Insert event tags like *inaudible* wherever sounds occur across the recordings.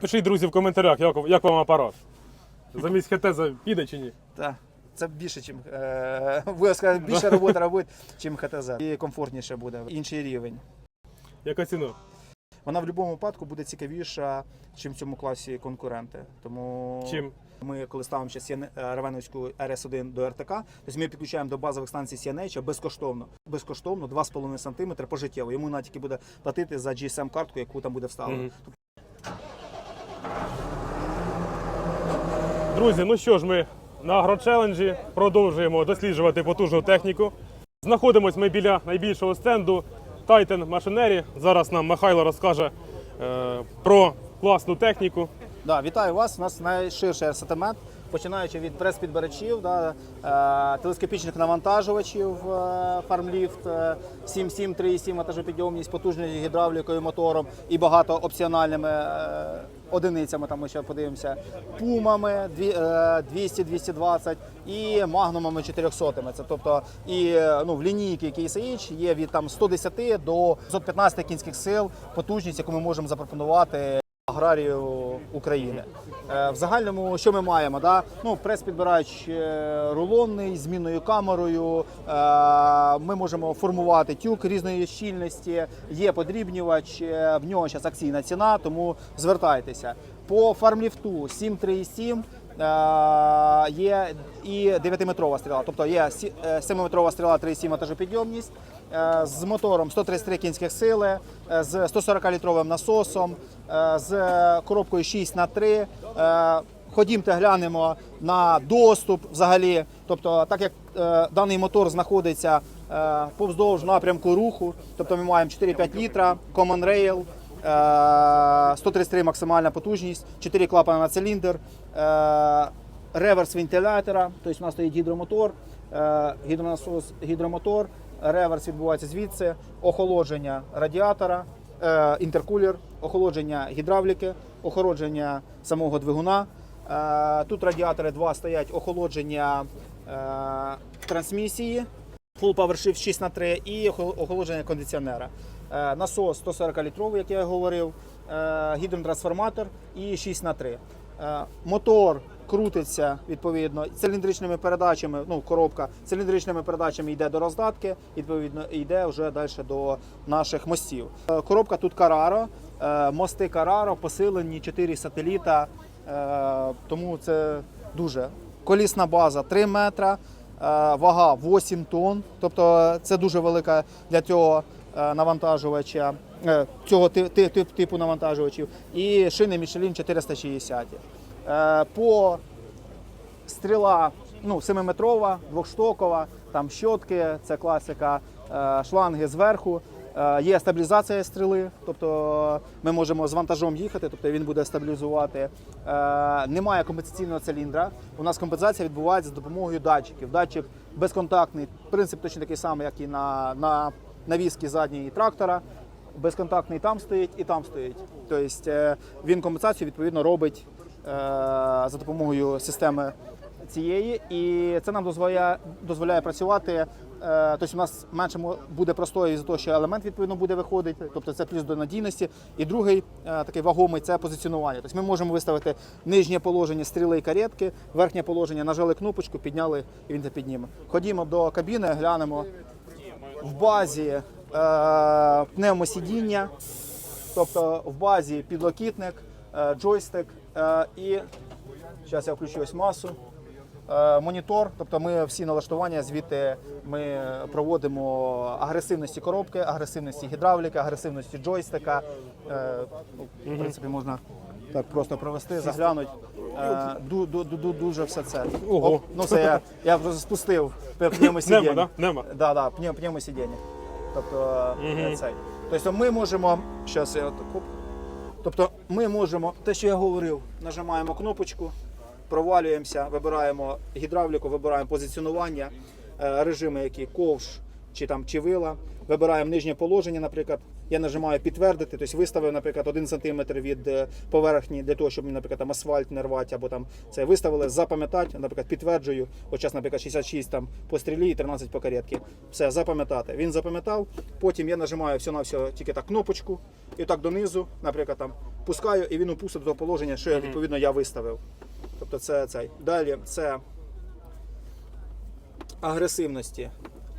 Пишіть, друзі, в коментарях, як, як вам апарат. Замість хетеза піде чи ні? Так. Це більше, чим е, *laughs* більше роботи робить, чим ХТЗ. І комфортніше буде, інший рівень. Яка ціна? Вона в будь-якому випадку буде цікавіша, чим в цьому класі конкуренти. Тому Чим? ми, коли ставимо ще е, Ревеновську RS1 до РТК, тобто ми підключаємо до базових станцій CNH безкоштовно. Безкоштовно 2,5 см пожиттєво. Йому навіть буде платити за GSM-картку, яку там буде вставлена. Мгм. Друзі, ну що ж, ми на агрочеленджі продовжуємо досліджувати потужну техніку. Знаходимось ми біля найбільшого стенду Titan Machinery. Зараз нам Михайло розкаже е, про класну техніку. Да, вітаю вас. У нас найширший асортимент, починаючи від прес-підбирачів, да, е, телескопічних навантажувачів, е, фармліфт, е, 7.7, 3.7 вантажопідйомність, потужною гідравлікою, мотором і багато опціональними е, одиницями. Там ми ще подивимося, пумами дві- е, 200, 220 і магнумами 400. Це тобто і е, ну, в лінійки KSH є від там 110 до 115 кінських сил потужність, яку ми можемо запропонувати аграрію України. Е, В загальному, що ми маємо? Да? Ну, прес-підбирач е, рулонний з змінною камерою. Е, Ми можемо формувати тюк різної щільності. Є подрібнювач, в нього зараз акційна ціна, тому звертайтеся. По фармліфту 737 е, є і 9-метрова стріла, тобто є 7-метрова стріла 3,7 вантажопідйомність е, з мотором 133 кінських сили, е, з 140-літровим насосом, е, з коробкою 6 х 3 Ходімте, глянемо на доступ взагалі. Тобто, так як е, даний мотор знаходиться е, повздовж напрямку руху, тобто ми маємо 4-5 літра, Common Rail, е, 133 максимальна потужність, 4 клапана на циліндр, е, реверс вентилятора, тобто у нас стоїть гідромотор, е, гідронасос, гідромотор, реверс відбувається звідси, охолодження радіатора, е, інтеркулер, охолодження гідравліки, охолодження самого двигуна. Е, Тут радіатори два стоять охолодження е, трансмісії, Full Power Shift 6 на 3 і охолодження кондиціонера. Е, Насос 140 літровий, як я говорив, е, гідротрансформатор і 6 на 3 Е, Мотор крутиться відповідно циліндричними передачами. Ну, коробка циліндричними передачами йде до роздатки, відповідно йде вже далі до наших мостів. Е, Коробка тут Carraro, е, мости Carraro, посилені 4 сателіта. Е, Тому це дуже колісна база 3 метра. Е, Вага 8 тонн, тобто це дуже велика для цього е, навантажувача, е, цього ти- тип- типу навантажувачів. І шини Michelin 460. Е, По стріла ну, 7-метрова, двохштокова, там щотки, це класика, е, шланги зверху. Е, Є стабілізація стріли, тобто ми можемо з вантажом їхати, тобто він буде стабілізувати. Е, Немає компенсаційного циліндра. У нас компенсація відбувається за допомогою датчиків. Датчик безконтактний, принцип точно такий самий, як і на, на навіски задньої трактора. Безконтактний там стоїть і там стоїть. Тобто е, він компенсацію відповідно робить е, за допомогою системи цієї, і це нам дозволяє, дозволяє працювати. е, Тобто у нас менше буде простою з того, що елемент відповідно буде виходити, тобто це плюс до надійності. І другий такий вагомий це позиціонування. Тобто ми можемо виставити нижнє положення стріли і каретки, верхнє положення, нажали кнопочку, підняли і він це підніме. Ходімо до кабіни, глянемо в базі пневмосидіння, тобто в базі підлокітник, е, джойстик е, і зараз я включу ось масу. Е, Монітор, тобто ми всі налаштування звідти ми проводимо агресивності коробки, агресивності гідравліки, агресивності джойстика. Е, В принципі, можна так просто провести, заглянути. Е, ду- ду- ду- ду- Дуже все це. Ого. Оп, ну це я, я просто спустив пневмосидіння. Нема, да? Нема. Да, да, пнев, пневмосидіння. Тобто е, цей. Тобто ми можемо. Щас я отак. Тобто ми можемо, те, що я говорив, нажимаємо кнопочку, провалюємося, вибираємо гідравліку, вибираємо позиціонування, е, режими, які ковш чи там чи вила. Вибираємо нижнє положення, наприклад, Я нажимаю підтвердити, тобто виставив, наприклад, 1 см від е, поверхні для того, щоб, наприклад, там асфальт не рвати, або там це виставили, запам'ятати, наприклад, підтверджую. От зараз, наприклад, 66 там по стрілі і 13 по каретці. Все, запам'ятати. Він запам'ятав. Потім я нажимаю все на все тільки так кнопочку, і так донизу, наприклад, там пускаю, і він опустить до положення, що я, відповідно я виставив. Тобто це цей. Далі це агресивності.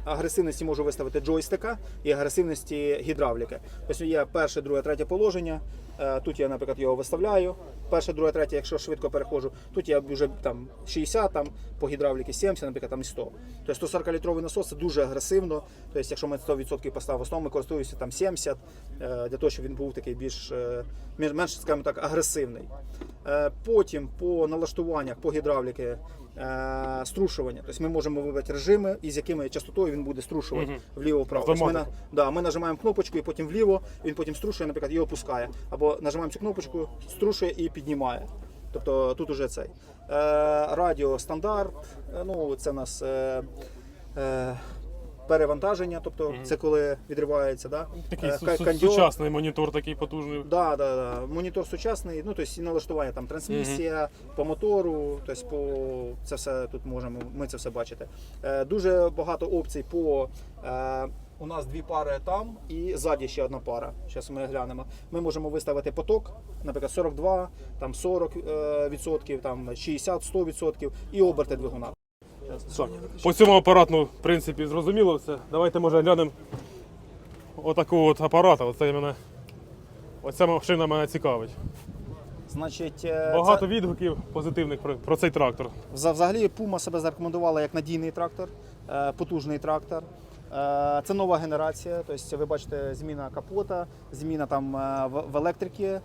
Агресивності можу виставити джойстика і агресивності гідравліки. Тобто є перше, друге, третє положення. Е, Тут я, наприклад, його виставляю. Перше, друге, третє, якщо швидко переходжу, тут я вже там 60, там по гідравліки 70, наприклад, там і 100. Тобто 140 літровий насос це дуже агресивно. Тобто, якщо ми 100% поставимо, в основному ми користуємося там 70, е, для того, щоб він був такий більш е, мен- менш, скажімо так, агресивний. Потім по налаштуваннях, по гідравліки струшування. Тобто ми можемо вибрати режими, із якими частотою він буде струшувати вліво-вправо. Тобто ми, да, ми нажимаємо кнопочку і потім вліво, він потім струшує, наприклад, і опускає. Або нажимаємо цю кнопочку, струшує і піднімає. Тобто тут уже цей. Е, радіо стандарт, е, ну це у нас е, е, перевантаження, тобто це коли відривається. Да? Такий Е, су- ка- су- кондьор. сучасний монітор, такий потужний. Да, да, да. Монітор сучасний, ну тобто і налаштування там трансмісія по мотору, тобто по це все тут можемо. Ми це все бачити. Е, дуже багато опцій по. У нас дві пари там і ззаді ще одна пара. Зараз ми глянемо. Ми можемо виставити поток, наприклад, 42, там 40 е, відсотків, там 60, 100 відсотків і оберти двигуна. Так, по цьому апарату, в принципі, зрозуміло все. Давайте може глянемо отакого от апарата. Оце мене. Оця машина мене цікавить. Значить, е, Багато це- відгуків позитивних про, про цей трактор. Взагалі Puma себе зарекомендувала як надійний трактор, е, потужний трактор. Е, Це нова генерація, тобто ви бачите зміна капота, зміна там е, в електрики,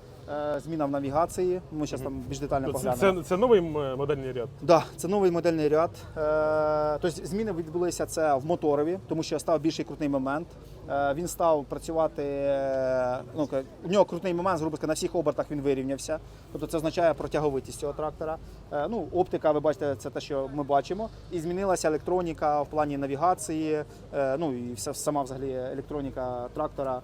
зміна в навігації. Ми зараз там більш детально Це, поглянемо. це, це новий модельний ряд. Да, це новий модельний ряд. Е, Тобто зміни відбулися це в моторові, тому що став більший крутний момент. Е, Він став працювати. е, Ну у нього крутний момент, грубо кажучи, на всіх обертах він вирівнявся. Тобто це означає протяговитість цього трактора. Е, Ну, оптика, ви бачите, це те, що ми бачимо. І змінилася електроніка в плані навігації. е, Ну і вся сама взагалі електроніка трактора.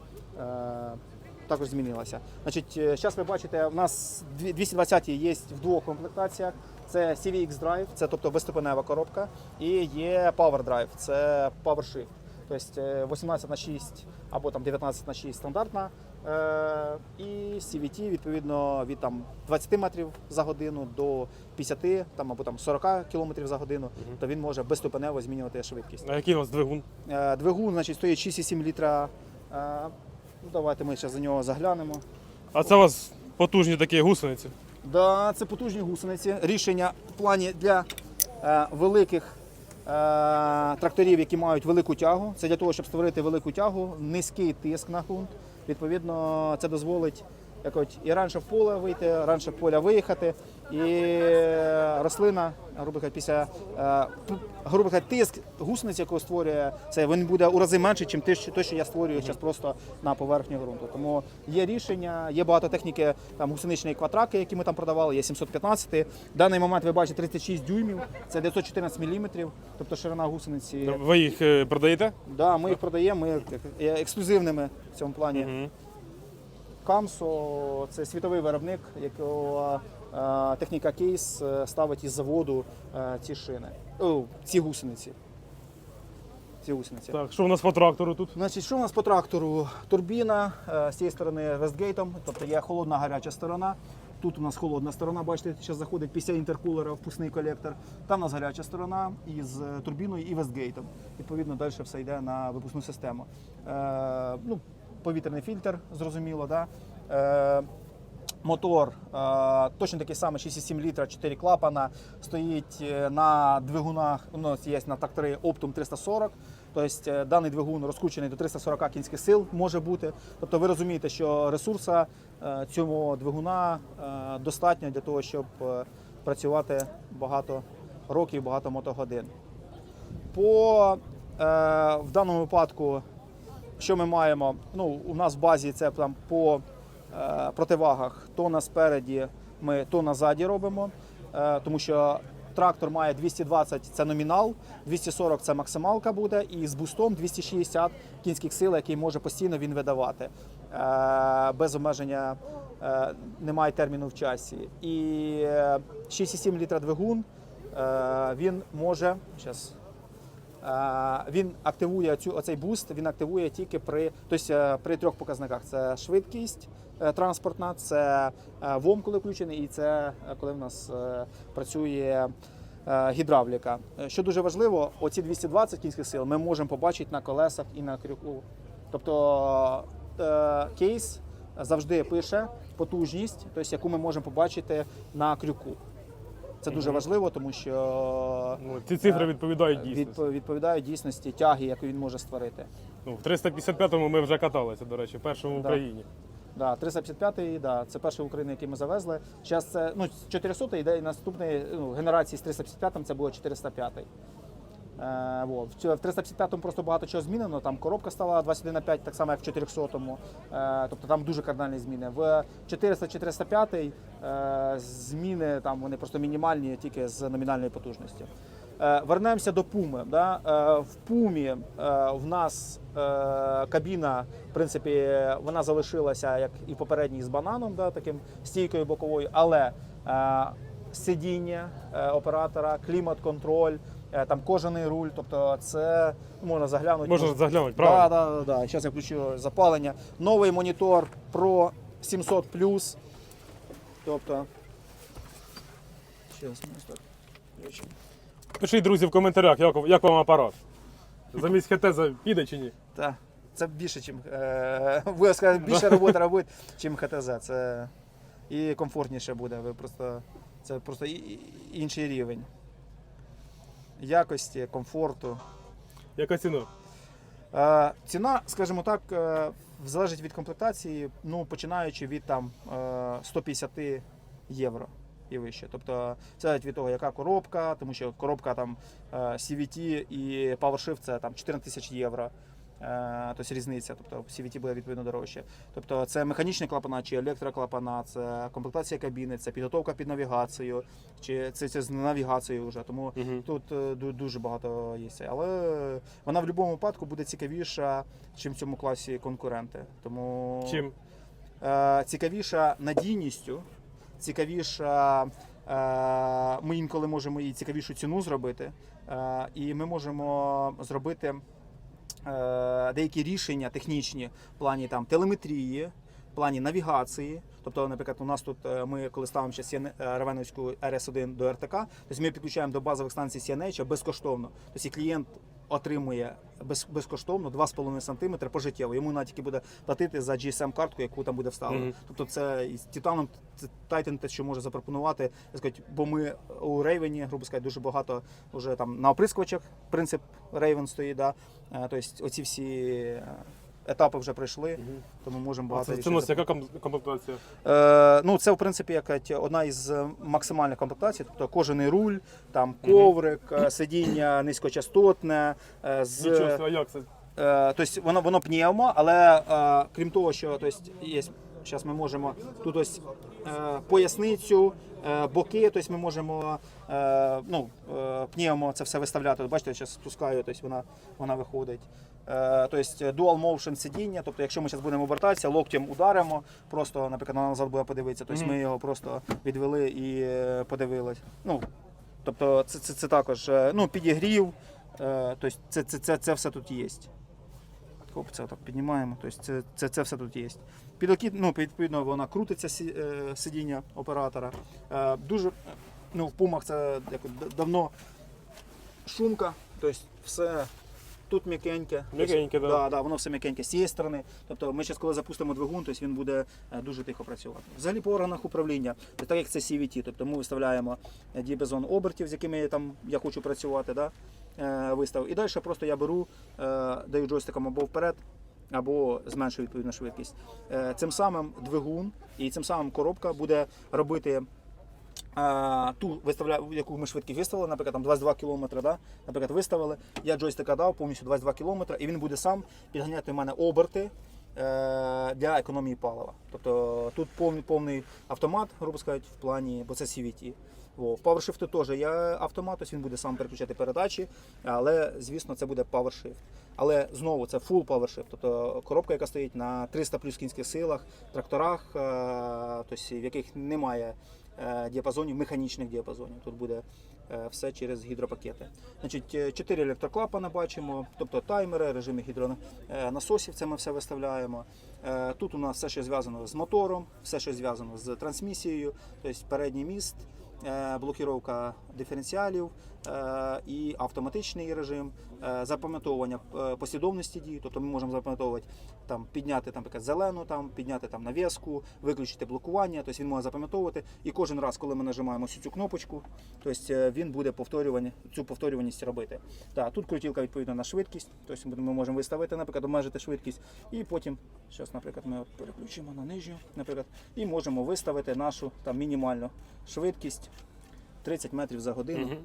Е, також змінилася. Значить, зараз ви бачите, у нас дві- 220 є в двох комплектаціях. Це CVX Drive, це тобто безступенева коробка, і є Power Drive, це PowerShift. Тобто е, 18 на 6 або там 19 на 6 стандартна. Е, І CVT відповідно від там 20 метрів за годину до 50 там, або там 40 км за годину, то він може безступенево змінювати швидкість. А який у нас двигун? Е, Двигун значить, стоїть 6,7 літра. Ну, давайте ми ще за нього заглянемо. А це у вас потужні такі гусениці. Да, це потужні гусениці. Рішення в плані для е, великих е, тракторів, які мають велику тягу. Це для того, щоб створити велику тягу, низький тиск на ґрунт. Відповідно, це дозволить як от, і раніше в поле вийти, раніше в поля виїхати. І е, рослина, грубо кажучи, після е, грубо кажучи, тиск гусениці, яку створює, це він буде у рази менше, ніж те, що, те, що я створюю зараз просто на поверхні ґрунту. Тому є рішення, є багато техніки там гусеничної квадраки, які ми там продавали, є 715. В даний момент ви бачите 36 дюймів, це 914 мм, тобто ширина гусениці. Ви їх е, продаєте? Да, ми їх продаємо, ми ексклюзивними в цьому плані. Камсо це світовий виробник, якого е, техніка кейс е, ставить із заводу е, ці шини. О, ці гусениці. Ці гусениці. Так, що у нас по трактору тут? Значить, що у нас по трактору? Турбіна з цієї сторони вестгейтом, тобто є холодна гаряча сторона. Тут у нас холодна сторона, бачите, зараз заходить після інтеркулера впускний колектор. Там у нас гаряча сторона із турбіною і вестгейтом. Відповідно, далі все йде на випускну систему. Е, ну, повітряний фільтр, зрозуміло, да? Е, Мотор е, точно такий самий 6,7 літра, 4 клапана. Стоїть е, на двигунах. У нас є на тракторі Optum 340. Тобто е, даний двигун розкручений до 340 кінських сил може бути. Тобто ви розумієте, що ресурса цього двигуна достатньо для того, щоб працювати багато років, багато мотогодин. По в даному випадку що ми маємо? Ну, у нас в базі це там по е, противагах то на спереді ми, то на заді робимо, е, тому що трактор має 220 це номінал, 240 це максималка буде, і з бустом 260 кінських сил, який може постійно він видавати. Е, без обмеження е, немає терміну в часі. І е, 6,7 літра двигун е, він може. Щас, Е, Він активує цю оцей буст. Він активує тільки при тобто, при трьох показниках: це швидкість е, транспортна, це е, ВОМ, коли включений, і це коли в нас працює гідравліка. Що дуже важливо, оці 220 кінських сил ми можемо побачити на колесах і на крюку. Тобто кейс завжди пише потужність, тобто, яку ми можемо побачити на крюку. Це дуже важливо, тому що Ну, ці цифри Е, відповідають дійсності. Відп- відповідають дійсності тяги, яку він може створити. Ну, в 355-му ми вже каталися, до речі, першому в Да. Україні. Да, 355-й, да, це перший в Україні, який ми завезли. Зараз це ну, 400 йде і наступний ну, генерації з 355-м це було 405-й. Е, во. В цю- В 355-му просто багато чого змінено. Там коробка стала 21 на 5, так само як в 400-му. Е, тобто там дуже кардинальні зміни. В 400-405 е, зміни там вони просто мінімальні, тільки з номінальною потужністю. Е, Вернемося до Пуми. Да? В Пумі в нас кабіна, в принципі, вона залишилася, як і попередній з бананом, да, таким стійкою боковою, але сидіння оператора, клімат-контроль, там кожаний руль, тобто це можна заглянути. Можна заглянути, Так, правильно? да, да, да. Зараз я включу запалення. Новий монітор Pro 700 Тобто. Щас, ми ось так. Пишіть, друзі, в коментарях, як, як вам апарат. Замість хетеза піде чи ні? Так, це більше, чим е, ви більше роботи робить, *laughs* чим ХТЗ. Це і комфортніше буде. Ви просто це просто інший рівень якості, комфорту. Яка ціна? Е, ціна, скажімо так, е, залежить від комплектації, ну починаючи від там е, 150 євро і вище. Тобто це залежить від того, яка коробка, тому що коробка там е, CVT і PowerShift це там 14 тисяч євро. Тобто різниця, тобто CVT буде відповідно дорожче. Тобто це механічні клапана чи електроклапана, це комплектація кабіни, це підготовка під навігацію, чи це, це з навігацією вже. Тому Угу. Тут е, дуже багато є. Але вона в будь-якому випадку буде цікавіша, чим в цьому класі конкуренти. Тому Чим? Е, цікавіша надійністю, цікавіша. Ми інколи можемо і цікавішу ціну зробити, і ми можемо зробити деякі рішення технічні в плані там телеметрії, в плані навігації. Тобто, наприклад, у нас тут е, ми, коли ставимо ще е, Ревеновську RS1 до РТК, тобто ми підключаємо до базових станцій CNH безкоштовно. Тобто клієнт отримує без, безкоштовно 2,5 см пожиттєво. Йому навіть тільки буде платити за GSM-картку, яку там буде вставлено. Мгм. Тобто це із Титаном це Titan те, що може запропонувати, сказати, бо ми у Рейвені, грубо сказати, дуже багато вже там на оприскувачах принцип Рейвен стоїть. Да? Тобто оці всі е, етапи вже пройшли, тому можемо багато це, це рішень яка комплектація? Е, ну, це в принципі як кажуть, одна із е, максимальних комплектацій, тобто кожаний руль, там коврик, е, сидіння низькочастотне. е, З, Нічого, а як це? е, тобто воно, воно пневмо, але е, крім того, що тобто, є, зараз ми можемо тут ось е, поясницю, е, боки, тобто ми можемо е, ну, е, пневмо це все виставляти. Бачите, я зараз спускаю, тобто вона, вона виходить. Е, Тобто dual motion сидіння, тобто якщо ми зараз будемо обертатися, локтем ударимо, просто, наприклад, на назад буде подивитися, тобто ми його просто відвели і е, подивились. Ну, тобто це, це, це також е, ну, підігрів, е, тобто це, це, це, це все тут є. Хоп, це так піднімаємо, тобто це, це, це все тут є. Підокіт, ну, відповідно, вона крутиться е, сидіння оператора. Е, Дуже ну, в пумах це як, давно шумка, тобто все тут м'якеньке. М'якеньке, да. да. Да, воно все м'якеньке з цієї сторони. Тобто ми зараз, коли запустимо двигун, тобто він буде е, дуже тихо працювати. Взагалі по органах управління, так як це CVT, тобто ми виставляємо е, діапазон обертів, з якими я, там, я хочу працювати. Да? е, Вистав. І далі просто я беру, е, даю джойстиком або вперед, або зменшую відповідно швидкість. Е, Цим самим двигун і цим самим коробка буде робити а, ту виставляю, яку ми швидкість виставили, наприклад, там 22 км, да? наприклад, виставили, я джойстика дав повністю 22 км, і він буде сам підганяти в мене оберти для економії палива. Тобто тут повний, повний автомат, грубо сказати, в плані, бо це CVT. Во. В PowerShift теж є автомат, тобто він буде сам переключати передачі, але звісно це буде PowerShift. Але знову це full PowerShift, тобто коробка, яка стоїть на 300 плюс кінських силах, тракторах, е, тобто, в яких немає е, діапазонів, механічних діапазонів. Тут буде е, все через гідропакети. Значить, е, чотири електроклапана бачимо, тобто таймери, режими гідронасосів, це ми все виставляємо. Е, Тут у нас все, що зв'язано з мотором, все, що зв'язано з трансмісією, тобто передній міст, е, блокіровка диференціалів е, і автоматичний режим, е, запам'ятовування е, послідовності дій. Тобто ми можемо запам'ятовувати там, підняти там, наприклад, зелену, там, підняти там, нав'язку, виключити блокування. Тобто він може запам'ятовувати. І кожен раз, коли ми нажимаємо цю кнопочку, тобто е, він буде повторювання, цю повторюваність робити. Так, тут крутілка відповідно на швидкість. Тобто ми можемо виставити, наприклад, обмежити швидкість, і потім, зараз, наприклад, ми переключимо на нижню, наприклад, і можемо виставити нашу там мінімальну швидкість 30 метрів за годину. Мгм.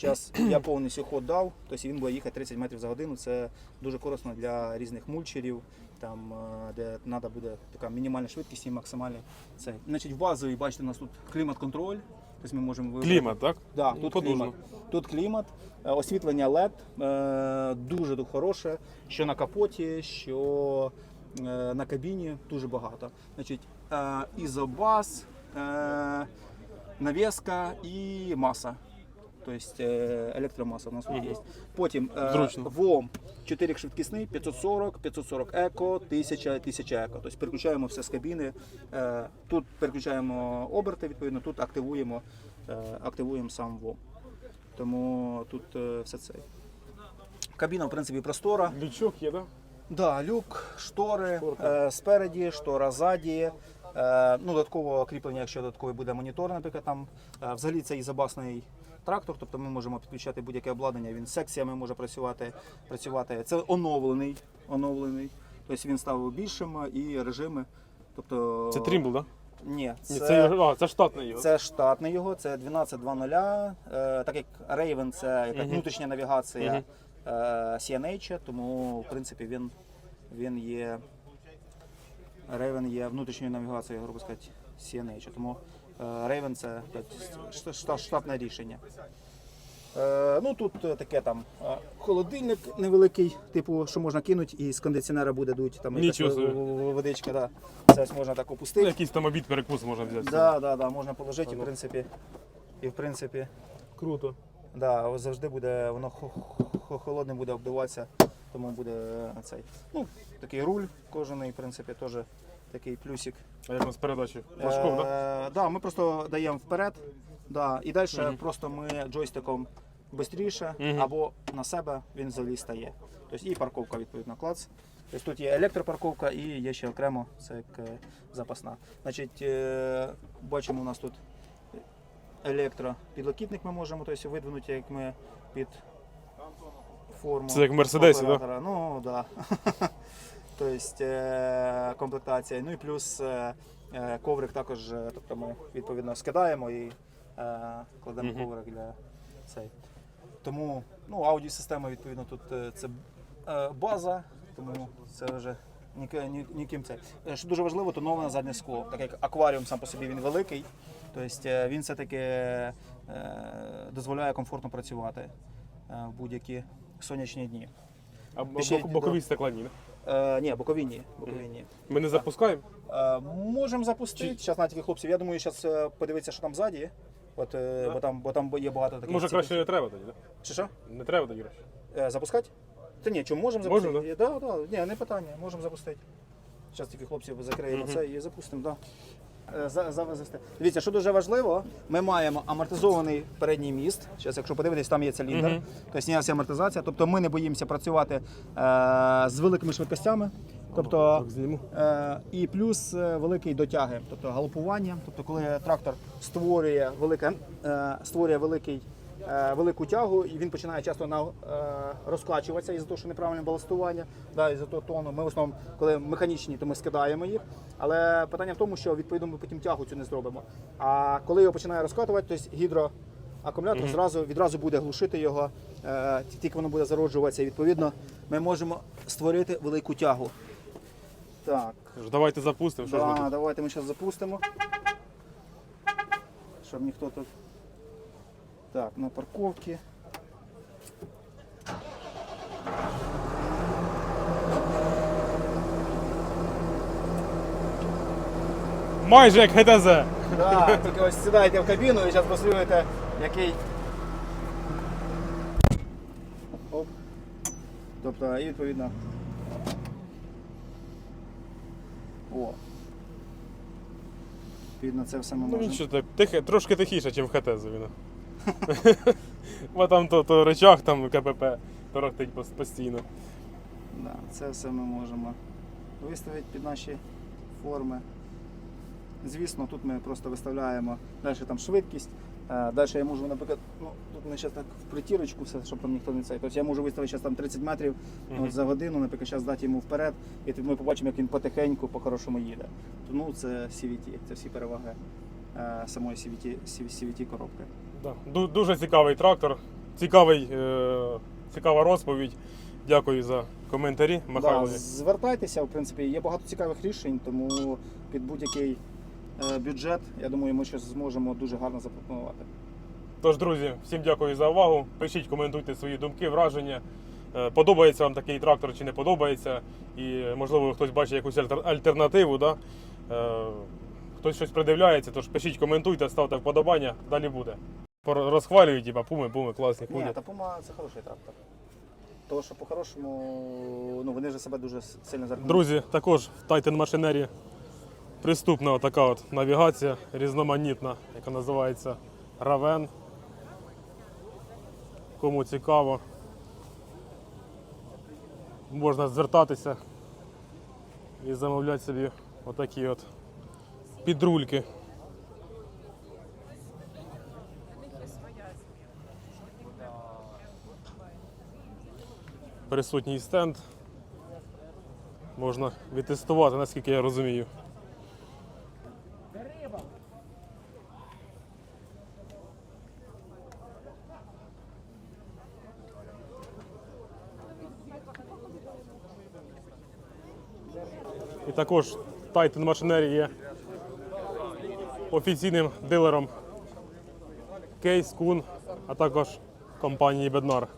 Зараз я повністю ход дав, тобто він буде їхати 30 метрів за годину. Це дуже корисно для різних мульчерів, там, е, де треба буде така мінімальна швидкість і максимальний цей. Значить, в базовій, бачите, у нас тут клімат-контроль. Тобто ми можемо вибрати- Клімат, так? Да, тут клімат. Тут клімат, е, освітлення LED е, дуже хороше, що на капоті, що на кабіні, дуже багато. Значить, ізобас, навіска і маса. Тобто е, електромаса у нас тут є. Потім е, Зручно. ВОМ 4 швидкісний, 540, 540 еко, 1000, 1000 еко. Тобто переключаємо все з кабіни. Е, Тут переключаємо оберти, відповідно, тут активуємо, е, активуємо сам ВОМ. Тому тут все це. Кабіна, в принципі, простора. Лючок є, так? Да, люк, штори е, спереді, штора ззаді. Е, ну, додатково кріплення, якщо додатковий буде монітор, наприклад, там е, взагалі це ізобасний трактор, тобто ми можемо підключати будь-яке обладнання. Він з секціями може працювати. працювати. Це оновлений, оновлений. Тобто він став більшим і режими. Тобто, Це Тримбл, так? Ні, Ні, це, а, це штатний його. це штатний його, це 12.2.0. Е, так як Raven це Мгм. внутрішня навігація Мгм. е, CNH, тому в принципі він, він є. Raven є внутрішньою навігацією, грубо сказати, CNH. Тому Raven це так, шта- шта- штатне рішення. Е, ну тут е, таке там е, холодильник невеликий, типу, що можна кинути, і з кондиціонера буде дуть там якась водичка. Да. Це ось можна так опустити. Ну, якийсь там обід перекус можна взяти. Да, да, да, можна положити, і в принципі, і в принципі, Круто. да, ось завжди буде воно хо- хо- холодним буде обдуватися, тому буде цей. Ну, такий руль кожаний, в принципі, теж такий плюсик. А як у нас передачі? Флажком, так? Е, да, ми просто даємо вперед, да, і далі Мгм. просто ми джойстиком швидше Мгм. або на себе він взагалі стає. Тобто і парковка відповідно клац. Тобто тут є електропарковка і є ще окремо, це як е, запасна. Значить, е, бачимо, у нас тут електропідлокітник ми можемо тобто, видвинути, як ми під форму. Це як в Мерседесі, да? оператора. Ну так. Да. *laughs* тобто е, комплектація. Ну і плюс е, е, коврик також, тобто ми відповідно скидаємо і кладемо Мгм. коврик для цей. Тому ну, аудіосистема відповідно тут це база, тому це вже ніки- ні- ніким це. Що дуже важливо, то нове заднє скло. Так як акваріум сам по собі він великий, тобто він все-таки дозволяє комфортно працювати в будь-які сонячні дні. А бокові стекланні, да? Е, ні, боковинні. боковинні. Ми не запускаємо? Е, можемо запустити. Зараз на тільки хлопців. Я думаю, зараз подивитися, що там ззаді. От, е, бо, там, бо там є багато таких. Може цікавих- краще не треба тоді, так? Чи що? Не треба тоді краще. Е, запускати? Та ні, чому можемо Можемо, запустити? Да? Да, Ні, не питання, можемо запустити. Зараз тільки хлопців закриємо це і запустимо. Да. Е, за- за- завести. Дивіться, що дуже важливо, ми маємо амортизований передній міст. Зараз, якщо подивитись, там є циліндр. Мгм. Тобто знялася амортизація. Тобто ми не боїмося працювати е, з великими швидкостями. Тобто, Так, зніму. Е, і плюс е, великий дотяги, тобто галопування. Тобто, коли трактор створює велике, е, створює великий, велику тягу, і він починає часто на, е, розкачуватися із-за того, що неправильне баластування, да, із-за того тону. Ми в основному, коли механічні, то ми скидаємо їх. Але питання в тому, що відповідно ми потім тягу цю не зробимо. А коли його починає розкатувати, тобто гідро. Акумулятор зразу відразу буде глушити його, е, тільки воно буде зароджуватися. І відповідно ми можемо створити велику тягу. Так, Давайте запустимо. Що ж ми тут? давайте ми зараз запустимо. Щоб ніхто тут. Так, на парковці. Майже як ГТЗ. Да, тільки ось сідаєте в кабіну і зараз послухаєте, який. Оп. Тобто, і відповідно. О. Відповідно, це все ми Ну можемо. нічого, так, тихе, трошки тихіше, ніж в ХТЗ він. *laughs* Бо там то, то речах, там КПП торохтить постійно. Да, це все ми можемо виставити під наші форми. Звісно, тут ми просто виставляємо далі там швидкість. Е, Далі я можу, наприклад, ну, тут ми зараз так в притірочку, все, щоб там ніхто не цей. Тобто я можу виставити зараз там 30 метрів Мгм. от, за годину, наприклад, зараз дати йому вперед, і ми побачимо, як він потихеньку, по-хорошому їде. То, ну, це CVT, це всі переваги е, самої CVT, CVT коробки. Да. Дуже цікавий трактор, цікавий, е, цікава розповідь. Дякую за коментарі, Да, Михайлові. звертайтеся, в принципі, є багато цікавих рішень, тому під будь-який е, бюджет, я думаю, ми щось зможемо дуже гарно запропонувати. Тож, друзі, всім дякую за увагу. Пишіть, коментуйте свої думки, враження. Е, Подобається вам такий трактор чи не подобається. І, можливо, хтось бачить якусь альтер- альтернативу. Да? Е, Хтось щось придивляється, тож пишіть, коментуйте, ставте вподобання, далі буде. Розхвалюють, типа, пуми, пуми, класні Ні, ходять. та Puma це хороший трактор. Тому що по-хорошому, ну вони вже себе дуже сильно зарекомендують. Друзі, також в Titan машинері приступна така от навігація різноманітна, яка називається Raven. Кому цікаво, можна звертатися і замовляти собі отакі от підрульки. Присутній стенд. Можна відтестувати, наскільки я розумію. І також Titan Machinery є офіційним дилером Кейс, Кун, а також компанії Беднар.